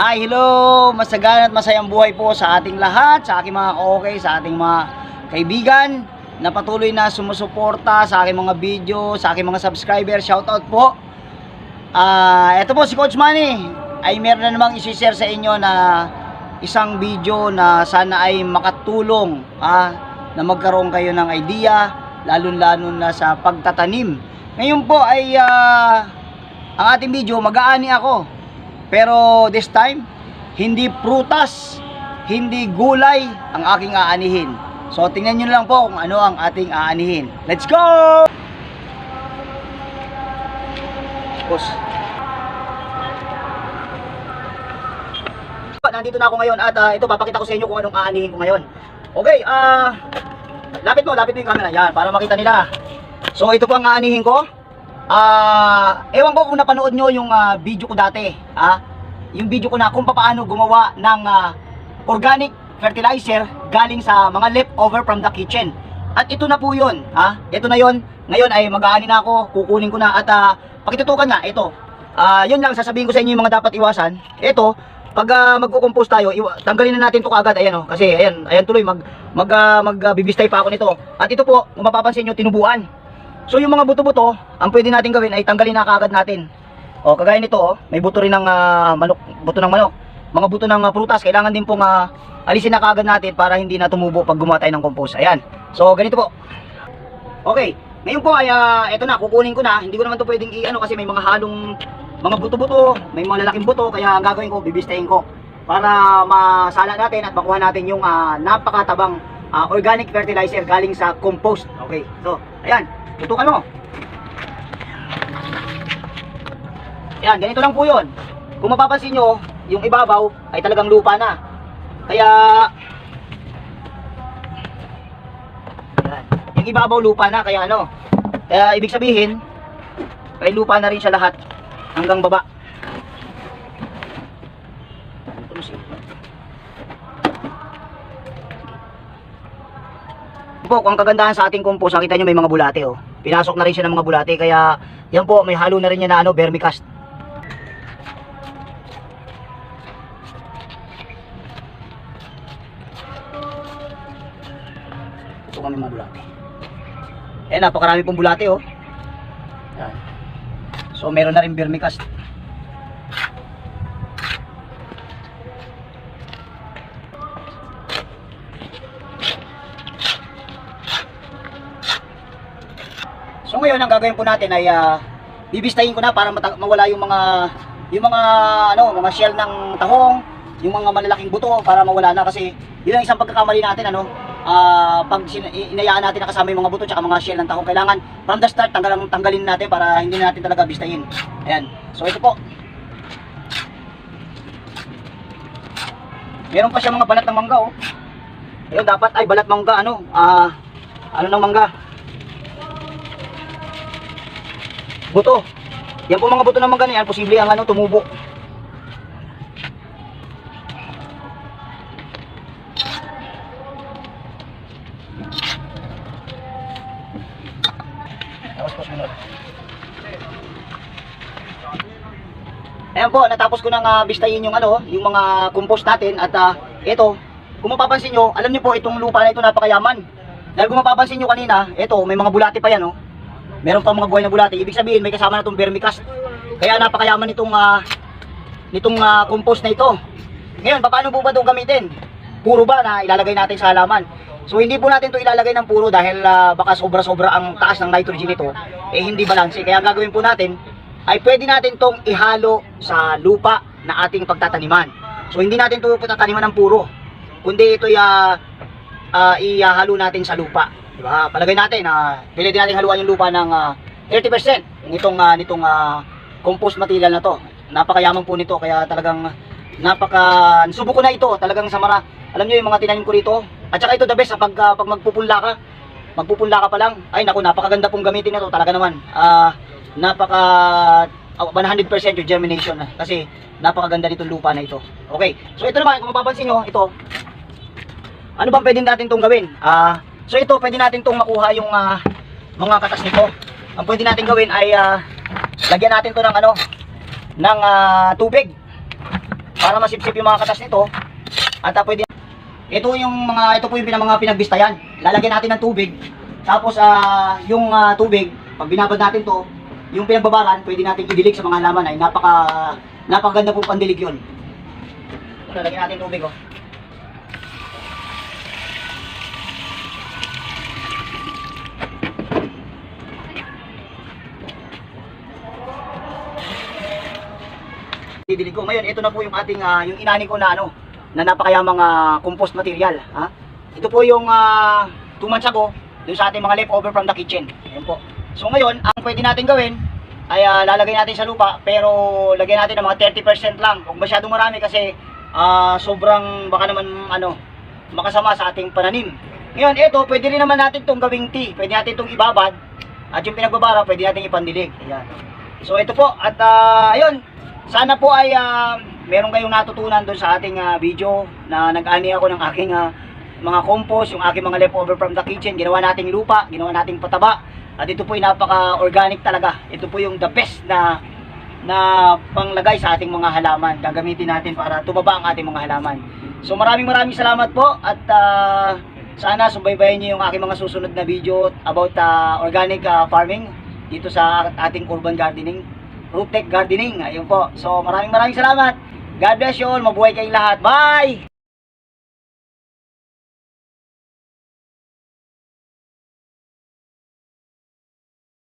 Hi, hello! Masagan at masayang buhay po sa ating lahat, sa aking mga okay, sa ating mga kaibigan na patuloy na sumusuporta sa aking mga video, sa aking mga subscriber. Shoutout po! Ah, ito po si Coach Manny ay meron na namang isi-share sa inyo na isang video na sana ay makatulong ah, na magkaroon kayo ng idea lalong-lalo na sa pagtatanim. Ngayon po ay ah, ang ating video mag-aani ako. Pero this time, hindi prutas, hindi gulay ang aking aanihin. So tingnan nyo lang po kung ano ang ating aanihin. Let's go! Boss. Nandito na ako ngayon at ah, ito papakita ko sa inyo kung anong aanihin ko ngayon. Okay, ah lapit mo, lapit mo yung camera yan para makita nila. So ito po ang aanihin ko. Ah, ewan ko kung napanood nyo yung ah, video ko dati, ah. Yung video ko na kung paano gumawa ng ah, organic fertilizer galing sa mga leftover from the kitchen. At ito na po 'yon, ha? Ito na 'yon. Ngayon ay mag-aani na ako, kukunin ko na at ah, pakitutukan nga ito. Ah, 'yun lang sasabihin ko sa inyo yung mga dapat iwasan. Ito, pag uh, magko-compose tayo, iwa, tanggalin na natin 'to kaagad, ayan oh, kasi ayan, ayan tuloy mag mag uh, magbibistay pa ako nito. At ito po, kung mapapansin niyo, tinubuan. So yung mga buto-buto, ang pwede natin gawin ay tanggalin na kaagad natin. O kagaya nito oh, may buto rin ng ah, manok, buto ng manok. Mga buto ng ah, prutas, kailangan din pong ah, alisin na kaagad natin para hindi na tumubo pag gumawa tayo ng compost. Ayan. So ganito po. Okay. Ngayon po ay ah, eto na, kukunin ko na. Hindi ko naman to pwedeng i-ano kasi may mga halong mga buto-buto, may mga lalaking buto kaya ang gagawin ko, bibistahin ko para masala natin at makuha natin yung ah, napakatabang ah, organic fertilizer galing sa compost. Okay. So, ayan. Tutukan mo. Yan, ganito lang po yun. Kung mapapansin nyo, yung ibabaw ay talagang lupa na. Kaya, yan. yung ibabaw lupa na, kaya ano. Kaya ibig sabihin, ay lupa na rin siya lahat hanggang baba. Po, kung kagandahan sa ating compost, nakita nyo may mga bulate oh. Pinasok na rin siya ng mga bulate, kaya yan po, may halo na rin niya na ano, vermicast. Ito kami mga bulate. Eh, napakarami pong bulate oh. Yan. So, meron na rin vermicast. Ngayon ang gagawin po natin ay ah, bibistahin ko na para mawala yung mga yung mga ano, mga shell ng tahong, yung mga malalaking buto para mawala na kasi yun ang isang pagkakamali natin ano. Ah, pag inayaan natin na kasama yung mga buto at mga shell ng tahong, kailangan from the start tanggalan tanggalin natin para hindi na natin talaga bistahin. Ayan. So ito po. Meron pa siya mga balat ng mangga oh. Ayun, dapat ay balat mangga ano, ah ano ng mangga? Buto. Yan po mga buto ng mangga na yan, posible ang ano, tumubo. Tapos. Ayan po, natapos ko nang uh, bistayin yung ano, yung mga compost natin at uh, ito, kung mapapansin nyo, alam nyo po itong lupa na ito napakayaman. Dahil kung mapapansin nyo kanina, ito, may mga bulati pa yan, oh meron pa mga buhay na bulate. Ibig sabihin may kasama na itong vermicast. Kaya napakayaman nitong ah, nitong ah, compost na ito. Ngayon, paano po ba itong gamitin? Puro ba na ilalagay natin sa halaman? So hindi po natin ito ilalagay ng puro dahil ah, baka sobra-sobra ang taas ng nitrogen nito, eh hindi balanse. Kaya gagawin po natin ay pwede natin itong ihalo sa lupa na ating pagtataniman. So hindi natin ito tataniman ng puro, kundi ito ya uh, ihalo natin sa lupa. Diba? Palagay natin na uh, pwede natin haluan yung lupa ng uh, 30% nitong uh, nitong uh, compost material na to. Napakayaman po nito kaya talagang napaka subo ko na ito talagang sa mara. Alam niyo yung mga tinanim ko rito. At saka ito the best pag uh, pag magpupunla ka. Magpupunla ka pa lang. Ay naku, napakaganda pong gamitin nito talaga naman. Ah uh, napaka uh, 100% yung germination na kasi napakaganda nitong lupa na ito. Okay. So ito naman kung mapapansin niyo, ito ano bang pwedeng natin tong gawin? Ah, uh, So ito, pwede natin itong makuha yung uh, mga katas nito. Ang pwede natin gawin ay uh, lagyan natin to ng ano, ng uh, tubig. para masipsip yung mga katas nito. At ah, pwede ito yung mga ito po yung mga pinagbistayan. Lalagyan natin ng tubig. Tapos ah yung ah, tubig, pag binabad natin to, yung pinagbabaran, pwede natin idilig sa mga halaman ay napaka napakaganda po pandilig yun. Ito, lagyan natin tubig oh. Didilig ko. Ngayon, ito na po yung ating, ah, yung inani ko na ano, na napakayamang ah, compost material. Ha? Ito po yung uh, 2 months ago, sa ating mga leftover from the kitchen. Ayan po. So ngayon, ang pwede natin gawin, ay ah, lalagay natin sa lupa, pero lagyan natin ng mga 30% lang. Huwag masyadong marami kasi ah, sobrang baka naman ano, makasama sa ating pananim. Ngayon, ito, pwede rin naman natin itong gawing tea. Pwede natin itong ibabad. At yung pinagbabara, pwede natin ipandilig. Ayan. So ito po, at ah, ayun, sana po ay ah, meron kayong natutunan doon sa ating ah, video na nag-ani ako ng aking ah, mga compost, yung aking mga leftover from the kitchen, ginawa nating lupa, ginawa nating pataba. At ito po ay napaka-organic talaga. Ito po yung the best na na panglagay sa ating mga halaman. Gagamitin natin para tumaba ang ating mga halaman. So maraming maraming salamat po at ah, sana subaybayan niyo yung aking mga susunod na video about ah, organic ah, farming dito sa ating urban gardening, root tech gardening. Ayun po. So maraming maraming salamat. God bless you all. Mabuhay kayong lahat. Bye!